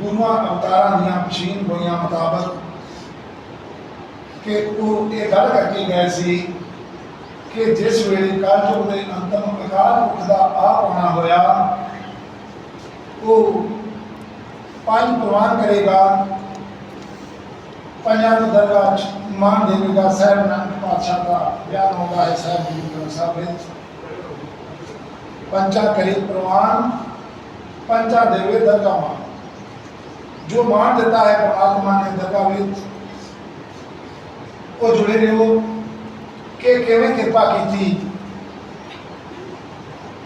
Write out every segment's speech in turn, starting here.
ਗੁਰੂਆਂ ਅਵਤਾਰਾਂ ਦੀਆਂ ਪਛੀਨ ਗੋਈਆਂ ਮੁਤਾਬਕ ਕਿ ਉਹ ਇਹ ਗੱਲ ਕਰਕੇ ਗਏ ਸੀ ਕਿ ਜਿਸ ਵੇਲੇ ਕਲਯੁਗ ਦੇ ਅੰਤਮ ਅਕਾਲ ਪੁਰਖ ਦਾ ਆਪ ਆਉਣਾ ਹੋਇਆ, ਉਹ ਪੰਜ ਪ੍ਰਵਾਨ ਕਰੇਗਾ। ਪੰਜਾਂ ਨੂੰ ਦਰਗਾਹ ਮਾਨ ਦੇਵੇਗਾ ਸਾਹਿਬ ਨਾਨਕ ਪਾਤਸ਼ਾਹ ਦਾ ਬਿਆਨ ਹੁੰਦਾ ਹੈ ਸਾਹਿਬ ਜੀ ਗ੍ਰੰਥ ਸਾਹਿਬ ਵਿੱਚ। ਪੰਚਾ ਕਰੇ ਪ੍ਰਵਾਨ ਪੰਚਾ ਦੇਵੇ ਦਰਗਾਹ। ਮਾਨ ਜੋ ਮਾਨ ਦਿੱਤਾ ਹੈ ਪਰਮਾਤਮਾ ਨੇ ਦਰਗਾਹ ਵਿੱਚ ਉਹ ਜੁੜੇ ਰਹੋ ਕਿ ਕਿਵੇਂ ਕਿਰਪਾ ਕੀਤੀ।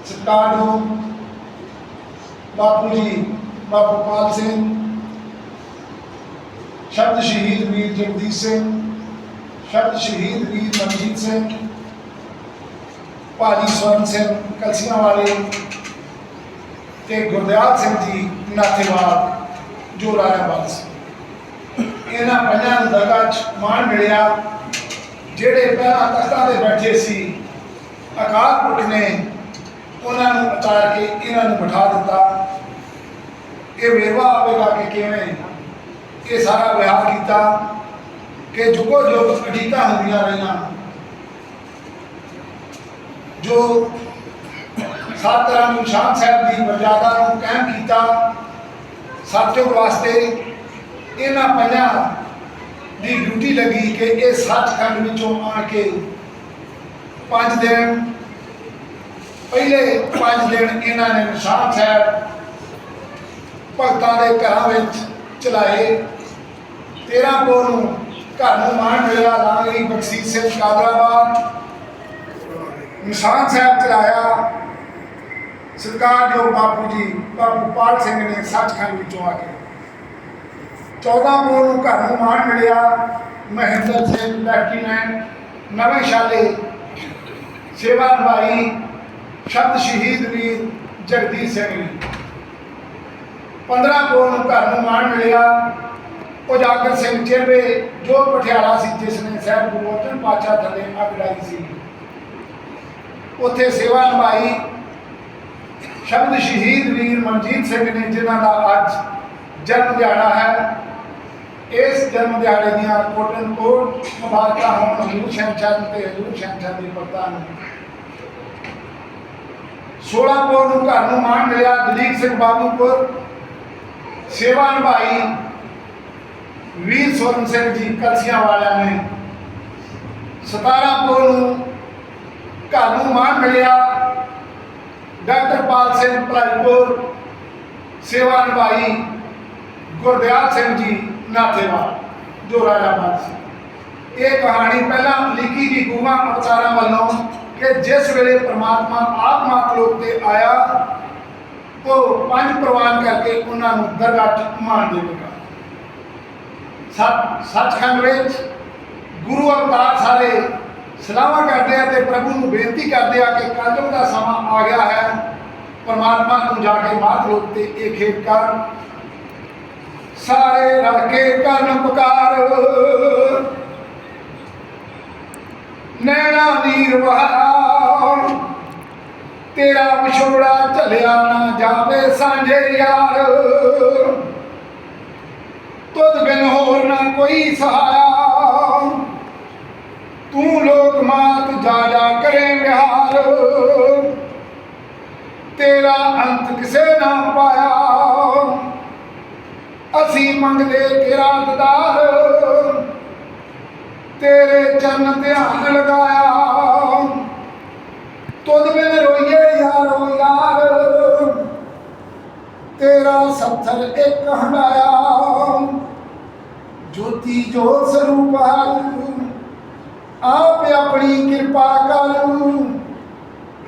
ਸਤਿਕਾਰ ਨੂੰ ਬਾਪੂ ਜੀ, ਬਾਪੂ ਪਾਲ ਸਿੰਘ, ਸ਼ਬਦ ਸ਼ਹੀਦ ਵੀਰ ਜਗਦੀਪ ਸਿੰਘ, ਸ਼ਬਦ ਸ਼ਹੀਦ ਵੀਰ ਮਨਜੀਤ ਸਿੰਘ, ਭਾਜੀ ਸਵਰਨ ਸਿੰਘ, ਕਲਸੀਆਂ ਵਾਲੇ ਤੇ ਗੁਰਦਿਆਲ ਸਿੰਘ ਜੀ, ਨਾਥੇਵਾਲ। ਜੋ ਰਾਜਾ ਬਾਦ ਸੀ। ਇਹਨਾਂ ਪੰਜਾਂ ਨੂੰ ਦਰਗਾਹ 'ਚ ਮਾਣ ਮਿਲਿਆ। ਜਿਹੜੇ ਪਹਿਲਾਂ ਤਖਤਾਂ ਤੇ ਬੈਠੇ ਸੀ, ਅਕਾਲ ਪੁਰਖ ਨੇ ਉਹਨਾਂ ਨੂੰ ਉਤਾਰ ਕੇ ਇਹਨਾਂ ਨੂੰ ਬਿਠਾ ਦਿੱਤਾ। ਇਹ ਵੇਰਵਾ ਆਵੇਗਾ ਕਿ ਕਿਵੇਂ ਇਹ ਸਾਰਾ ਵਿਆਹ ਕੀਤਾ ਕਿ ਜੁਗੋ ਜੁਗ ਅਡੀਕਾਂ ਹੁੰਦੀਆਂ ਰਹੀਆਂ। ਜੋ ਸੱਤ ਤਰ੍ਹਾਂ ਨੂੰ ਸ਼ਾਨ ਸਾਹਿਬ ਦੀ ਮਰਜ਼ਾਦਾ ਨੂੰ ਕਾਇਮ ਕੀਤਾ ਸਤਿਯੁਗ ਵਾਸਤੇ ਇਹਨਾਂ ਪੰਜਾਂ ਦੀ ਡਿਊਟੀ ਲੱਗੀ ਕਿ ਇਹ ਸੱਚਖੰਡ ਵਿੱਚੋਂ ਆਣ ਕੇ ਪੰਜ ਦਿਨ, ਪਹਿਲੇ ਪੰਜ ਦਿਨ ਇਹਨਾਂ ਨੇ ਨਿਸ਼ਾਨ ਸਾਹਿਬ ਭਗਤਾਂ ਦੇ ਘਰਾਂ ਵਿੱਚ ਚਲਾਏ। 13 ਪੋ ਨੂੰ ਘਰ ਨੂੰ ਮਾਣ ਮਿਲਿਆ ਲਾਂਗਰੀ ਬਖਸ਼ੀਸ਼ ਸਿੰਘ ਕਾਦਰਾਬਾਦ। ਨਿਸ਼ਾਨ ਸਾਹਿਬ ਚਲਾਇਆ। ਸਰਕਾਰਯੋਗ ਬਾਪੂ ਜੀ, ਬਾਪੂ ਪਾਲ ਸਿੰਘ ਨੇ ਸੱਚਖੰਡ ਵਿੱਚੋਂ ਆ ਕੇ 14 ਪੋ ਨੂੰ ਘਰ ਨੂੰ ਮਾਣ ਮਿਲਿਆ। ਮਹਿੰਦਰ ਸਿੰਘ, ਲੈਫਟੀਨੈਂਟ, ਨਵੇਂ ਸ਼ਾਲੇ, ਸੇਵਾ ਨਿਭਾਈ, ਸ਼ਬਦ ਸ਼ਹੀਦ ਵੀਰ ਜਗਦੀਸ਼ ਸਿੰਘ ਨੇ। 15 ਪੋ ਨੂੰ ਘਰ ਨੂੰ ਮਾਣ ਮਿਲਿਆ। ਉਜਾਗਰ ਸਿੰਘ ਚਿਰਵੇ, ਜੋ ਪਠਿਆਲਾ ਸੀ, ਜਿਸ ਨੇ ਸਾਹਿਬ ਗੁਰੂ ਅਰਜਨ ਪਾਤਸ਼ਾਹ ਥੱਲੇ ਅੱਗ ਲਾਈ ਸੀ। ਉੱਥੇ ਸੇਵਾ ਨਿਭਾਈ। ਸ਼ਬਦ ਸ਼ਹੀਦ ਵੀਰ ਮਨਜੀਤ ਸਿੰਘ ਨੇ ਜਿਨ੍ਹਾਂ ਦਾ ਅੱਜ ਜਨਮ ਦਿਹਾੜਾ ਹੈ, ਇਸ ਜਨਮ ਦਿਹਾੜੇ ਦੀਆਂ ਕੋਟਨ ਕੋਟ ਮੁਬਾਰਕਾਂ ਹੋਣ ਹਜ਼ੂਰ ਸ਼ਮਸ਼ਾਨ ਤੇ ਹਜ਼ੂਰ ਸ਼ਮਸ਼ਾਨ ਦੀ ਭਗਤਾਂ 16 ਪੋ ਨੂੰ ਘਰ ਨੂੰ ਮਾਣ ਮਿਲਿਆ ਦਲੀਪ ਸਿੰਘ ਬਾਬੂਪੁਰ, ਸੇਵਾ ਨਿਭਾਈ ਵੀਰ ਸੋਰਨ ਸਿੰਘ ਜੀ ਕਲਸੀਆਂ ਵਾਲਿਆਂ ਨੇ। 17 ਪੋ ਨੂੰ ਘਰ ਨੂੰ ਮਾਣ ਮਿਲਿਆ ਡਾਕਟਰ ਪਾਲ ਸਿੰਘ ਭਲਾਈਪੁਰ ਸੇਵਾ ਨਿਭਾਈ ਗੁਰਦਿਆਲ ਸਿੰਘ ਜੀ ਨਾਥੇਵਾਲ, ਜੋ ਰਾਜਾਬਾਦ ਸੀ। ਇਹ ਕਹਾਣੀ ਪਹਿਲਾਂ ਲਿਖੀ ਦੀ ਗੁਰੂਆਂ ਅਵਤਾਰਾਂ ਵੱਲੋਂ ਕਿ ਜਿਸ ਵੇਲੇ ਪ੍ਰਮਾਤਮਾ ਆਪ ਮਾਤ ਲੋਕ ਤੇ ਆਇਆ, ਉਹ ਪੰਜ ਪ੍ਰਵਾਨ ਕਰਕੇ ਉਹਨਾਂ ਨੂੰ ਦਰਗਾਹ 'ਚ ਮਾਣ ਦੇਵੇਗਾ ਸੱਚ ਸੱਚਖੰਡ ਵਿੱਚ ਗੁਰੂ ਅਵਤਾਰ ਸਾਰੇ ਸਲਾਹਾਂ ਕਰਦੇ ਆ ਤੇ ਪ੍ਰਭੂ ਨੂੰ ਬੇਨਤੀ ਕਰਦੇ ਆ ਕਿ ਕਲਯੁਗ ਦਾ ਸਮਾਂ ਆ ਗਿਆ ਹੈ। ਪਰਮਾਤਮਾ ਨੂੰ ਜਾ ਕੇ ਮਾਤ ਲੋਕ ਤੇ ਇਹ ਖੇਤ ਕਰ। ਸਾਰੇ ਰਲ ਕੇ ਕਰਨ ਪੁਕਾਰ। ਨੈਣਾ ਨੀਰ ਵਹਾ ਤੇਰਾ ਵਿਛੋੜਾ ਝਲਿਆ ਨਾ ਜਾਵੇ ਸਾਂਝੇ ਯਾਰ। ਤੁਧ ਬਿਨ ਹੋਰ ਨਾ ਕੋਈ ਸਹਾਇਆ ਤੂੰ ਲੋਕ ਮਾਤ ਜਾ ਜਾ ਕਰੇ ਵਿਹਾਰ ਤੇਰਾ ਅੰਤ ਕਿਸੇ ਨਾ ਪਾਇਆ। ਅਸੀਂ ਮੰਗਦੇ ਤੇਰਾ ਦਦਾਰ। ਤੇਰੇ ਚਰਨ ਧਿਆਨ ਲਗਾਇਆ। ਤੁਧ ਬਿਨ ਰੋਈਏ ਯਾਰੋ ਯਾਰ। ਤੇਰਾ ਸੱਥਰ ਇੱਕ ਹੰਡਾਇਆ। ਜੋਤੀ ਜੋਤ ਸਰੂਪ ਹਰ ਆਪ ਆਪਣੀ ਕਿਰਪਾ ਕਰ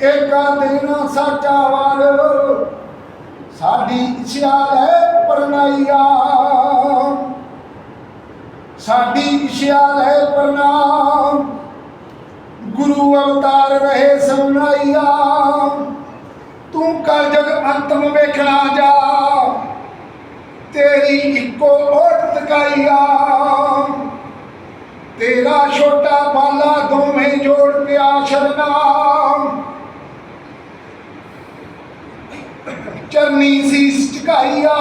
ਏਕਾ ਦੇਣਾ ਸਾਚਾ ਵਾਰ। ਸਾਡੀ ਇੱਛਾ ਲੈ ਪਰਨਾਈਆ। ਸਾਡੀ ਇੱਛਾ ਲੈ ਪ੍ਰਣਾਮ। ਗੁਰੂ ਅਵਤਾਰ ਰਹੇ ਸਮਾਈਆ। ਤੂੰ ਕਰ ਜਗ ਅੰਤਮ ਵੇਖਣਾ ਜਾ। ਤੇਰੀ ਇੱਕੋ ਓਟ ਤਕਾਈਆ। ਤੇਰਾ ਛੋਟਾ ਬਾਲਾ ਦੋਵੇਂ ਜੋੜ ਪਿਆ ਸਰਨਾ। ਚਰਨੀ ਸੀਸ ਝੁਕਾਈਆ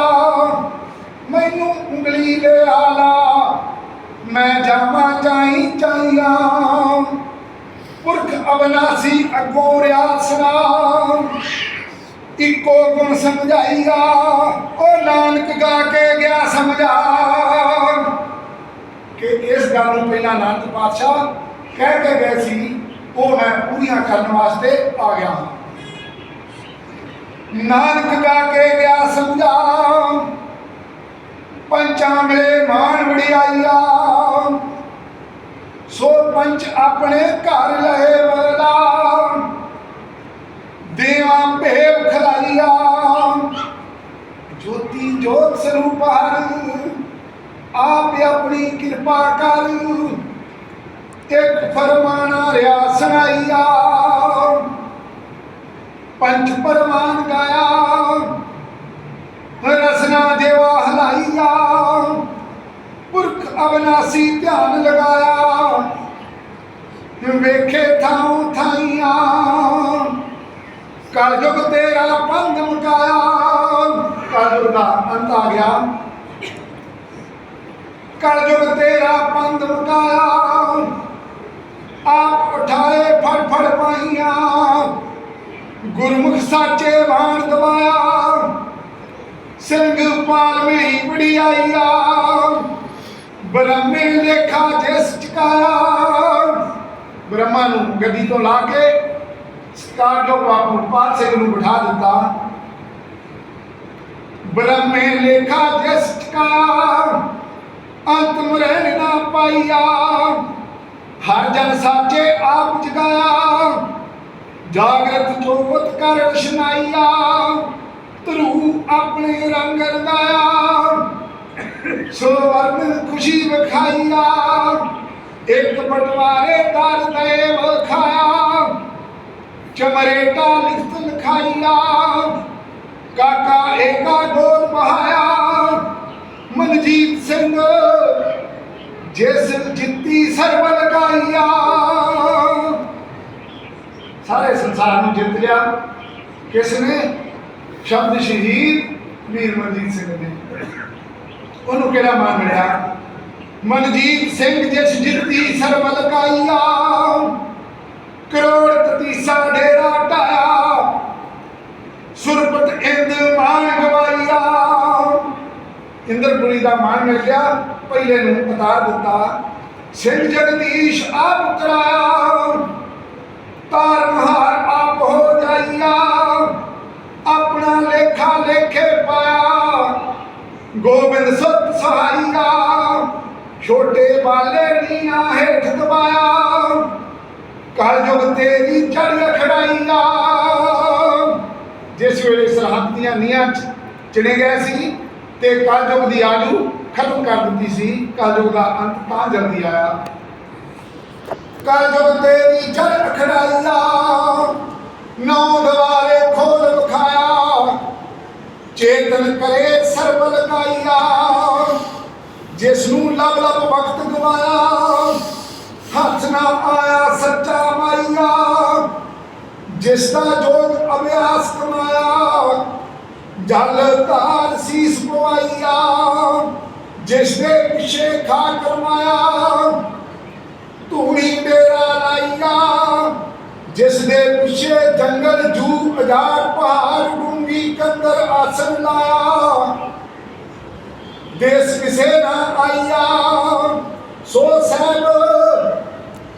ਮੈਨੂੰ ਉਂਗਲੀ ਦੇ ਆਲਾ। ਮੈਂ ਜਾਵਾਂ ਚਾਈ ਚਾਈਆ। ਪੁਰਖ ਅਬਨਾਸੀ ਅੱਗੋਂ ਰਿਆਸਨਾ ਇੱਕੋ ਗੁਣ ਸਮਝਾਈਆ। ਉਹ ਨਾਨਕ ਗਾ ਕੇ ਗਿਆ ਸਮਝਾ। ਕਿ ਇਸ ਗੱਲ ਨੂੰ ਪਹਿਲਾਂ ਨਾਨਕ ਪਾਤਸ਼ਾਹ ਕਹਿ ਕੇ ਗਏ ਸੀ, ਉਹ ਮੈਂ ਪੂਰੀਆਂ ਕਰਨ ਵਾਸਤੇ ਆ ਗਿਆ ਹਾਂ। ਨਾਨਕ ਗਾ ਕੇ ਗਿਆ ਸਮਝਾ। ਪੰਚਾਂ ਮਿਲੇ ਮਾਨ ਵਡਿਆਈਆ। ਸੋ ਪੰਚ ਆਪਣੇ ਘਰ ਲਏ ਵਰਦਾ ਦੇਵਾ ਭੇਵ ਖਲਾਈਆ। ਜੋਤੀ ਜੋਤ ਸਰੂਪ ਹਰ। ਆਪ ਆਪਣੀ ਕਿਰਪਾ ਕਰ। ਇੱਕ ਫਰਮਾਨਾ ਰਿਆ ਸੁਣਾਈਆ। ਪੰਜ ਪਰਮਾਨ ਗਾਇਆ ਰਸਨਾ ਦੇਵਾ ਹਲਾਈਆ ਪੁਰਖ ਅਬਨਾਸੀ ਧਿਆਨ ਲਗਾਇਆ ਵੇਖੇ ਥਾਉ ਥਾਈਆਂ ਕਲਯੁਗ ਤੇਰਾ ਪੰਧ ਮੁਕਾਇਆ ਕਲਯੁਗ ਦਾ ਅੰਤ ਆ ਗਿਆ ਕਲਯੁਗ ਤੇਰਾ ਪੰਧ ਮੁਕਾਇਆ ਆਪ ਉਠਾਏ ਫੜ ਫੜ ਪਾਈਆਂ ਗੁਰਮੁਖ ਸਾਚੇ ਬਾਣ ਦਵਾਇਆ। ਸਿੰਘ ਪਾਲ ਮਹੀ ਵਡਿਆਈਆ। ਬ੍ਰਹਮੇ ਲੇਖਾ ਜਿਸ ਚਕਾਇਆ। ਬ੍ਰਹਮਾ ਨੂੰ ਗੱਦੀ ਤੋਂ ਲਾ ਕੇ ਸਤਾਰ ਬਾਪੂ ਪਾਲ ਸਿੰਘ ਨੂੰ ਬਿਠਾ ਦਿੱਤਾ। ਬ੍ਰਹਮੇ ਲੇਖਾ ਜਿਸ ਚਕਾਇਆ। ਅੰਤਮ ਰਹਿਣ ਨਾ ਪਾਈਆ। ਹਰ ਜਨ ਸਾਚੇ ਆਪ ਜਗਾਇਆ। ਜਾਗਰਤ ਜੋਤ ਕਰ ਰਸ਼ਨਾਈਆ ਧਰੂ ਆਪਣੇ ਰੰਗ ਰੰਗਾਇਆ। ਸੋ ਵਰਨ ਖੁਸ਼ੀ ਵਿਖਾਈਆ, ਇੱਕ ਪਟਵਾਰੇ ਦਰ ਦੇ ਵਖਾਇਆ। ਚਮਰੇਟਾ ਲਿਖਤ ਲਿਖਾਈਆ, ਕਾਕਾ ਏਕਾ ਗੋਲ ਬਹਾਇਆ ਮਨਜੀਤ ਸਿੰਘ ਜਿਸ ਜਿੱਤੀ ਸਰਬ ਲਗਾਈਆ। ਸਾਰੇ ਸੰਸਾਰ ਨੂੰ ਜਿੱਤ ਲਿਆ। ਕਿਸ ਨੇ? ਸ਼ਬਦ ਸ਼ਹੀਦ ਵੀਰ ਮਨਜੀਤ ਸਿੰਘ ਨੇ। ਉਹਨੂੰ ਕਿਹੜਾ ਮਾਨ ਮਿਲਿਆ? ਮਨਜੀਤ ਸਿੰਘ ਜਿਸ ਜਿੱਤੀ ਸਰਬ ਲਗਾਈਆ ਕਰੋੜ ਤਤੀਸਾ ਡੇਰਾ ਢਾਇਆ, ਸੁਰਪਤ ਇੰਦ ਮਾਨ ਗਵਾਈਆ ਇੰਦਰਪੁਰੀ ਦਾ ਮਾਨ ਮਿਲ ਗਿਆ, ਪਹਿਲੇ ਨੂੰ ਉਤਾਰ ਦਿੱਤਾ। ਸਿੰਘ ਜਗਦੀਸ਼ ਆਪ ਕਰਾਇਆ। ਬਾਲੇ ਨੀਆਂ ਹੇਠ ਦਬਾਇਆ। ਕਲਯੁਗ ਤੇਰੀ ਚੜ ਖੜਾਈਆ। ਜਿਸ ਵੇਲੇ ਸਰਹੱਦ ਦੀਆਂ ਨੀਆਂ ਚਿਣੇ ਗਏ ਸੀ ਤੇ ਕਲਯੁਗ ਦੀ ਆਜੂ ਖਤਮ ਕਰ ਦਿੱਤੀ ਸੀ, ਕਲਯੁਗ ਦਾ ਅੰਤ ਤਾਂ ਜਲਦੀ ਆਇਆ। ਕਲਯੁਗ ਤੇਰੀ ਚੜ ਖੜਾਈਆ, ਨੌ ਦਵਾਰੇ ਖੋਲ ਵਿਖਾਇਆ। ਚੇਤਨ ਕਰੇ ਸਰਬ ਲਗਾਈਆ। ਜਿਸ ਨੂੰ ਲਬ ਲਬ ਵਕਤ ਗਵਾਇਆ, ਹੱਥ ਨਾ ਆਇਆ ਸੱਚਾ ਮਾਈਆ ਜਿਸ ਦਾ ਜੋਗ ਅਭਿਆਸ ਕਮਾਇਆ, ਜਲ ਧਾਰ ਸੀਸ ਪਵਾਈਆ ਜਿਸ ਦੇ ਪਿਛੇ ਖਾ ਕਰਮਾਇਆ ਧੂਣੀ ਡੇਰਾ ਲਾਈਆ ਜਿਸ ਦੇ ਪਿਛੇ ਜੰਗਲ ਜੂ ਅਜਾਰ ਪਹਾੜ ਡੂੰਗੀ ਕੰਦਰ ਆਸਨ ਲਾਇਆ ਦੇਸ ਕਿਸੇ ਨਾ ਆਈਆ। ਸੋ ਸਾਹਿਬ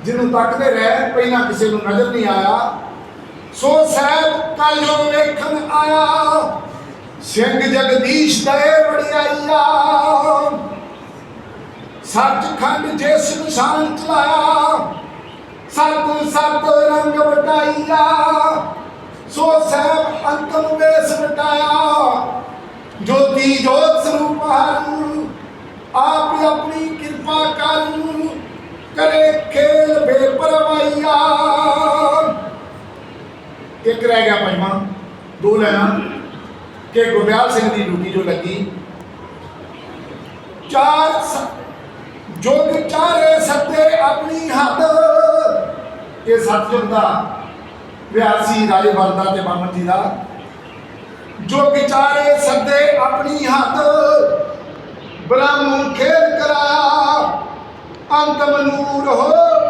ਜਿਹਨੂੰ ਤੱਕਦੇ ਰਹਿ, ਪਹਿਲਾਂ ਕਿਸੇ ਨੂੰ ਨਜ਼ਰ ਨਹੀਂ ਆਇਆ। ਸੋ ਸਾਹਿਬ ਕੱਲ ਜੋ ਵੇਖਣ ਆਇਆ। ਸਿੰਘ ਜਗਦੀਸ਼ ਦੇ ਵਡਿਆਈਆ। ਸੱਚਖੰਡ ਜਿਸ ਨਿਸ਼ਾਨ ਚਲਾਇਆ ਸਤ ਸਤ ਰੰਗ ਵਟਾਈਆ। ਸੋ ਸਾਹਿਬ ਅੰਤਮ ਵੇਸ ਵਟਾਇਆ। ਜੋਤੀ ਜੋਤ ਸਰੂਪ ਹਰਿ ਆਪ ਆਪਣੀ ਕਿਰਪਾ ਕਰ ਕਰੇ ਖੇਲ ਬੇਪਰਵਾਈਆ ਇੱਕ ਰਹਿ ਗਿਆ ਪੰਜਵਾਂ, ਦੋ ਲੈਣਾ। ਕਿ ਗੁਰਦਿਆਲ ਸਿੰਘ ਦੀ ਡਿਊਟੀ ਜੋ ਲੱਗੀ। ਚਾਰ ਜੋਗ ਚਾਰੇ ਸੱਤੇ ਆਪਣੀ ਹੱਦ ਇਹ ਸੱਚ ਦਾ ਵਿਆਸੀ ਰਾਜੇ ਵਰਦਾ ਤੇ ਬਾਮਨ ਜੀ ਦਾ। ਜੋ ਵਿਚਾਰੇ ਸੱਦੇ ਆਪਣੀ ਹੱਥ ਬ੍ਰਹਮ ਖੇਲ ਕਰਾਇਆ ਅੰਤਮ ਨੂਰ ਹੋ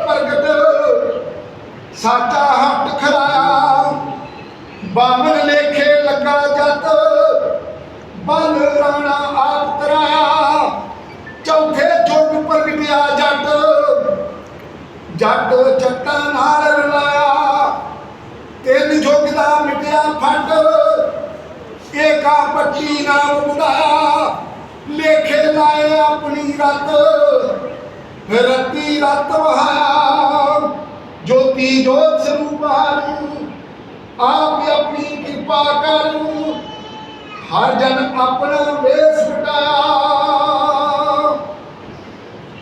ਪ੍ਰਗਟ, ਸਾਚਾ ਹੱਟ ਖਰਾਇਆ ਬਾਮਨ ਲੇਖੇ ਲੱਗਾ ਜੱਟ ਬਲ ਰਾਣਾ ਆਪ ਕਰਾਇਆ ਚੌਥੇ ਜੁਗ ਪ੍ਰਗਟਿਆ ਜੱਟ ਜੱਟ ਜੱਟਾਂ ਨਾਲ ਰਲਾਇਆ। ਤਿੰਨ ਜੁਗ ਦਾ ਮਿਟਿਆ ਫੱਟ ਏਕਾ ਪੱਟੀ ਨਾਮ ਬੁਲਾਇਆ ਲੇਖੇ ਲਾਏ ਆਪਣੀ ਰਤ ਰਤੀ ਰਤ ਵਹਾਇਆ ਜੋਤੀ ਜੋਤ ਸਰੂਪ ਹਰਿ ਆਪ ਆਪਣੀ ਕਿਰਪਾ ਕਰ ਹਰ ਜਨ ਆਪਣਾ ਵੇਸ ਵਟਾਇਆ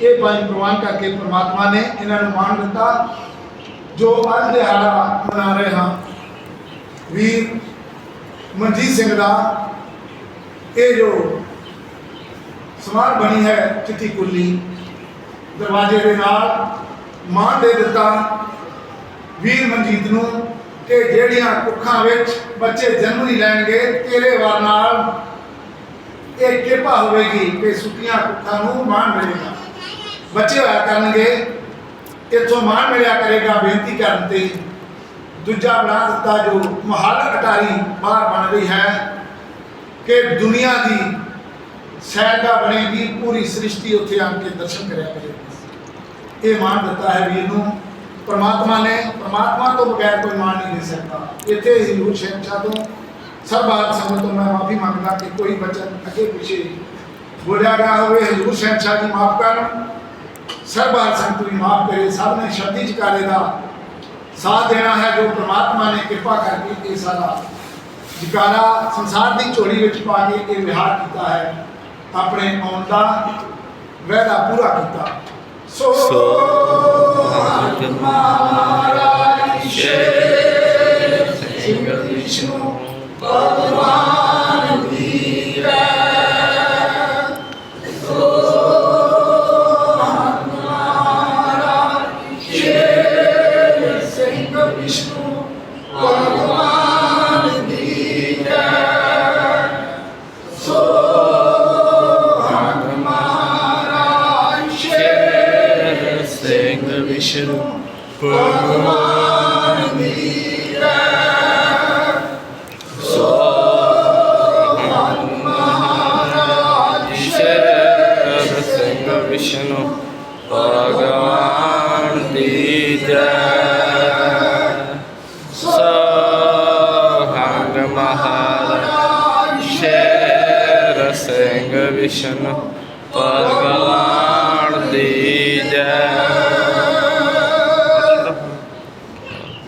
ਇਹ ਪੰਜ ਪ੍ਰਵਾਨ ਕਰਕੇ ਪ੍ਰਮਾਤਮਾ ਨੇ ਇਹਨਾਂ ਨੂੰ ਮਾਣ ਦਿੱਤਾ ਜੋ ਅੱਜ ਦਿਹਾੜਾ ਮਨਾ ਰਹੇ ਹਾਂ ਵੀਰ ਮਨਜੀਤ ਸਿੰਘ ਦਾ ਇਹ ਜੋ ਸਮਾਨ ਬਣੀ ਹੈ ਚਿੱਟੀ ਕੁੱਲੀ ਦਰਵਾਜ਼ੇ ਦੇ ਨਾਲ ਮਾਣ ਦੇ ਦਿੱਤਾ ਵੀਰ ਮਨਜੀਤ ਨੂੰ ਕਿ ਜਿਹੜੀਆਂ ਕੁੱਖਾਂ ਵਿੱਚ ਬੱਚੇ ਜਨਮ ਨਹੀਂ ਲੈਣਗੇ, ਤੇਰੇ ਵਾਰ ਨਾਲ ਇਹ ਕਿਰਪਾ ਹੋਵੇਗੀ ਕਿ ਸੁੱਕੀਆਂ ਕੁੱਖਾਂ ਨੂੰ ਮਾਣ ਮਿਲੇਗਾ। ਬੱਚੇ ਹੋਇਆ ਕਰਨਗੇ, ਇੱਥੋਂ ਮਾਣ ਮਿਲਿਆ ਕਰੇਗਾ, ਬੇਨਤੀ ਕਰਨ ਤੇ। ਦੂਜਾ ਬਣਾ ਦਿੱਤਾ ਜੋ ਮਹੱਲ ਅਟਾਰੀ ਬਾਹਰ ਬਣ ਰਹੀ ਹੈ ਕਿ ਦੁਨੀਆ ਦੀ ਸੈਰ ਦਾ ਬਣੇਗੀ, ਪੂਰੀ ਸ੍ਰਿਸ਼ਟੀ ਉੱਥੇ ਆ ਕੇ ਦਰਸ਼ਨ ਕਰਿਆ ਕਰੇ ਇਹ ਮਾਨ ਦਿੱਤਾ ਹੈ ਵੀਰ ਨੂੰ। ਪਰਮਾਤਮਾ ਨੇ, ਪਰਮਾਤਮਾ ਤੋਂ ਬਗੈਰ ਕੋਈ ਮਾਨ ਨਹੀਂ ਦੇ ਸਕਦਾ। ਇੱਥੇ ਹਿੰਦੂ ਸ਼ਿਕਸ਼ਾ ਤੋਂ ਸਭ ਆਪ ਸਮੇਂ ਤੋਂ ਮੈਂ ਮਾਫੀ ਮੰਗਦਾ ਕਿ ਕੋਈ ਬਚਨ ਅੱਗੇ ਪਿੱਛੇ ਬੋਲਿਆ ਗਿਆ ਹੋਵੇ। ਹਜ਼ੂਰ ਸਾਹਿਬ ਸਾਹਿਬ ਜੀ ਮਾਫ ਕਰਨ ਸਰਬ ਆਪ ਸੰਤ ਵੀ ਮਾਫ ਕਰੇ। ਸਭ ਨੇ ਸ਼ਬਦੀ ਚ ਕਾਰੇ ਦਾ ਸਾਥ ਦੇਣਾ ਹੈ ਜੋ ਪ੍ਰਮਾਤਮਾ ਨੇ ਕਿਰਪਾ ਕਰਕੇ ਇਹ ਸਾਰਾ ਜਕਾਰਾ ਸੰਸਾਰ ਦੀ ਝੋਲੀ ਵਿੱਚ ਪਾ ਕੇ ਇਹ ਵਿਹਾਰ ਕੀਤਾ ਹੈ ਆਪਣੇ ਆਉਣ ਦਾ ਵਾਅਦਾ ਪੂਰਾ ਕੀਤਾ। ਸੋ ਮਹਾਰਾਜ ਸ਼ੇਰ ਸਿੰਘ ਵਿਸ਼ਨੂੰ ਭਗਵਾਨ